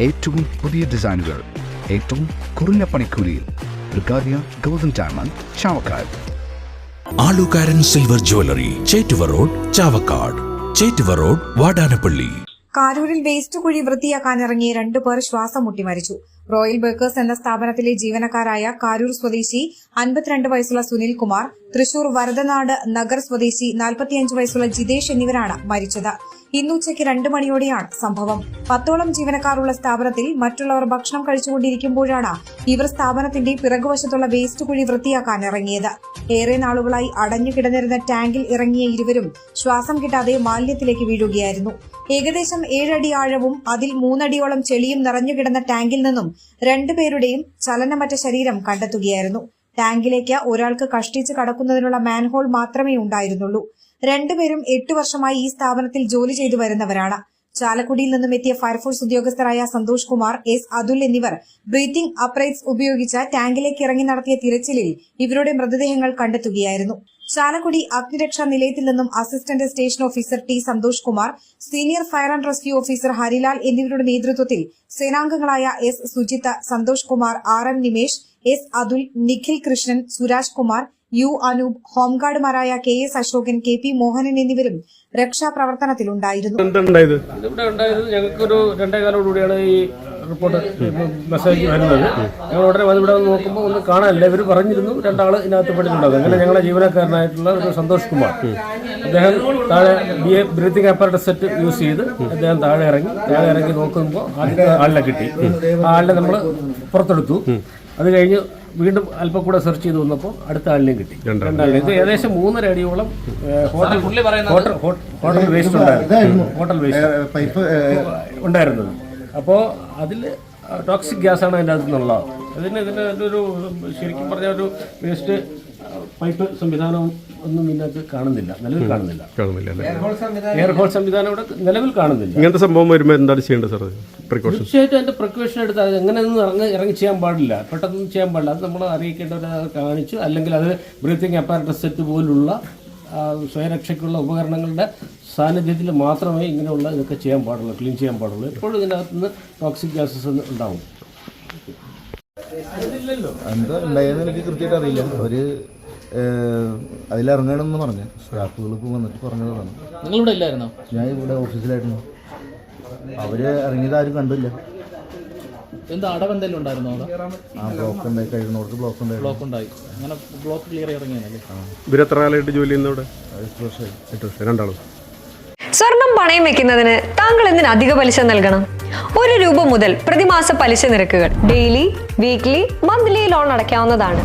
ഏറ്റവും പുതിയ ഡിസൈനുകൾ ഏറ്റവും കുറഞ്ഞ പണിക്കൂലിയിൽ ബ്രിഗാദിയ golden diamond Chavakkad. Alukaran silver jewellery Chettuva road Chavakkad. Chettuva road Vadanappally. കാരൂരിൽ waste കുഴി വൃത്തിയാക്കാനിറങ്ങിയ രണ്ടുപേർ ശ്വാസം മുട്ടി മരിച്ചു. റോയൽ ബേക്കേഴ്സ് എന്ന സ്ഥാപനത്തിലെ ജീവനക്കാരായ കാരൂർ സ്വദേശി അൻപത്തിരണ്ട് വയസ്സുള്ള സുനിൽ കുമാർ തൃശൂർ വരദനാട് നഗർ സ്വദേശി നാൽപ്പത്തിയഞ്ച് വയസ്സുള്ള ജിതേഷ് എന്നിവരാണ് മരിച്ചത്. ഇന്ന് ഉച്ചയ്ക്ക് രണ്ടു മണിയോടെയാണ് സംഭവം. പത്തോളം ജീവനക്കാരുള്ള സ്ഥാപനത്തിൽ മറ്റുള്ളവർ ഭക്ഷണം കഴിച്ചുകൊണ്ടിരിക്കുമ്പോഴാണ് ഇവർ സ്ഥാപനത്തിന്റെ പിറകുവശത്തുള്ള വേസ്റ്റ് കുഴി വൃത്തിയാക്കാൻ ഇറങ്ങിയത്. ഏറെ നാളുകളായി അടഞ്ഞു കിടന്നിരുന്ന ടാങ്കിൽ ഇറങ്ങിയ ഇരുവരും ശ്വാസം കിട്ടാതെ മാലിന്യത്തിലേക്ക് വീഴുകയായിരുന്നു. ഏകദേശം ഏഴടി ആഴവും അതിൽ മൂന്നടിയോളം ചെളിയും നിറഞ്ഞുകിടന്ന ടാങ്കിൽ നിന്നും രണ്ടുപേരുടെയും ചലനമറ്റ ശരീരം കണ്ടെത്തുകയായിരുന്നു. ടാങ്കിലേക്ക് ഒരാൾക്ക് കഷ്ടിച്ച് കടക്കുന്നതിനുള്ള മാൻഹോൾ മാത്രമേ ഉണ്ടായിരുന്നുള്ളൂ. രണ്ടുപേരും എട്ടു വർഷമായി ഈ സ്ഥാപനത്തിൽ ജോലി ചെയ്തു വരുന്നവരാണ്. ചാലക്കുടിയിൽ നിന്നും എത്തിയ ഫയർഫോഴ്സ് ഉദ്യോഗസ്ഥരായ സന്തോഷ് കുമാർ എസ് അതുൽ എന്നിവർ ബ്രീത്തിംഗ് അപ്രൈറ്റ്സ് ഉപയോഗിച്ച ടാങ്കിലേക്ക് ഇറങ്ങി നടത്തിയ തിരച്ചിലിൽ ഇവരുടെ മൃതദേഹങ്ങൾ കണ്ടെത്തുകയായിരുന്നു. ചാലക്കുടി അഗ്നിരക്ഷാ നിലയത്തിൽ നിന്നും assistant station officer T Santhosh Kumar senior fire and rescue officer Harilal എന്നിവരുടെ നേതൃത്വത്തിൽ സേനാംഗങ്ങളായ S Sujitha Santhosh Kumar R M Nimesh S Athul Nikhil Krishnan Suraj Kumar U Anoop ഹോംഗാർഡുമാരായ K S Ashokan K P Mohanan എന്നിവരും രക്ഷാപ്രവർത്തനത്തിലുണ്ടായിരുന്നു. എന്തുണ്ടായത്? ഇവിടെ ഉണ്ടായത് ഞങ്ങൾക്കൊരു രണ്ടേ കാലോടുകൂടിയാണ് ഈ report message വരുന്നത്. ഞങ്ങൾ ഉടനെ വന്ന് ഇവിടെ വന്ന് നോക്കുമ്പോൾ ഒന്ന് കാണാനില്ല. ഇവർ പറഞ്ഞിരുന്നു രണ്ടാൾ ഇതിനകത്ത് പെട്ടിട്ടുണ്ടാകും. അങ്ങനെ ഞങ്ങളുടെ ജീവനക്കാരനായിട്ടുള്ള ഒരു സന്തോഷ് കുമാർ. അദ്ദേഹം താഴെ B A breathing apparatus set use ചെയ്ത് അദ്ദേഹം താഴെ ഇറങ്ങി. താഴെ ഇറങ്ങി നോക്കുമ്പോൾ ആദ്യത്തെ ആളിനെ കിട്ടി. ആ ആളിനെ നമ്മൾ പുറത്തെടുത്തു. അത് കഴിഞ്ഞ് വീണ്ടും അല്പം കൂടെ സെർച്ച് ചെയ്ത് വന്നപ്പോൾ അടുത്ത ആളിനെയും കിട്ടി. രണ്ടാളിനെ. ഇത് ഏകദേശം മൂന്നര അടിയോളം ഹോട്ടൽ ഹോട്ടൽ ഹോട്ടൽ വേസ്റ്റ് ഉണ്ടായിരുന്നു. ഹോട്ടൽ വേസ്റ്റ് പൈപ്പ് ഉണ്ടായിരുന്നത്. അപ്പോൾ അതിൽ ടോക്സിക് ഗ്യാസാണ് അതിന്റെ അകത്തുനിന്നുള്ളത് അതിന് ഇതിന്റെ ഒരു ശരിക്കും പറഞ്ഞ ഒരു വേസ്റ്റ് പൈപ്പ് സംവിധാനം ഒന്നും ഇതിനകത്ത് കാണുന്നില്ല നിലവിൽ കാണുന്നില്ല. കാണുന്നില്ല അല്ലേ? എയർ ഹോൾ സംവിധാനം ഇവിടെ നിലവിൽ കാണുന്നില്ല. ഇങ്ങനത്തെ സംഭവം വരുമ്പോൾ എന്താണ് ചെയ്യേണ്ടത് സാർ പ്രിക്കോഷൻ തീർച്ചയായിട്ടും അതിന്റെ പ്രിക്കോഷൻ എടുത്ത് അത് എങ്ങനെയൊന്നും ഇറങ്ങി ഇറങ്ങി ചെയ്യാൻ പാടില്ല. പെട്ടെന്ന് ചെയ്യാൻ പാടില്ല. അത് നമ്മൾ അറിയിക്കേണ്ടവരെ അത് കാണിച്ചു അല്ലെങ്കിൽ അത് ബ്രീത്തിങ് അപ്പാരറ്റസ് സെറ്റ് പോലുള്ള സ്വയരക്ഷയ്ക്കുള്ള ഉപകരണങ്ങളുടെ സാന്നിധ്യത്തിൽ മാത്രമേ ഇങ്ങനെയുള്ള ഇതൊക്കെ ചെയ്യാൻ പാടുള്ളൂ ക്ലീൻ ചെയ്യാൻ പാടുള്ളൂ. എപ്പോഴും ഇതിനകത്ത് നിന്ന് ടോക്സിക് ഗ്യാസസ് ഉണ്ടാവും. എന്താ ഉണ്ടായെന്ന് എനിക്ക് കൃത്യമായിട്ട് അറിയില്ല. ഒരു അതിലിറങ്ങണമെന്ന് പറഞ്ഞു. സ്റ്റാഫുകൾ ഇപ്പോൾ വന്നിട്ട് പറഞ്ഞതാണ് നിങ്ങളിവിടെ ഇല്ലായിരുന്നോ? ഞാൻ ഇവിടെ ഓഫീസിലായിരുന്നു. അവർ ഇറങ്ങിയത് ആരും കണ്ടില്ല. എന്താ അടവ് എന്തെങ്കിലും ഉണ്ടായിരുന്നോ ആ ബ്ലോക്ക് ഉണ്ടായി. കഴിയുന്നവർക്ക് ബ്ലോക്ക് ഉണ്ടായിരുന്നു. ബ്ലോക്ക് ഉണ്ടായി. അങ്ങനെ ബ്ലോക്ക് ക്ലിയർ കാലമായിട്ട് ജോലി ചെയ്യുന്ന ഇവിടെ എട്ട് വർഷമായി. എട്ട് വർഷം രണ്ടാളും. സ്വർണം പണയം വെക്കുന്നതിന് താങ്കൾ എന്തിന് അധിക പലിശ നൽകണം? ഒരു രൂപ മുതൽ പ്രതിമാസ പലിശ നിരക്കുകൾ. Daily weekly monthly loan അടയ്ക്കാവുന്നതാണ്.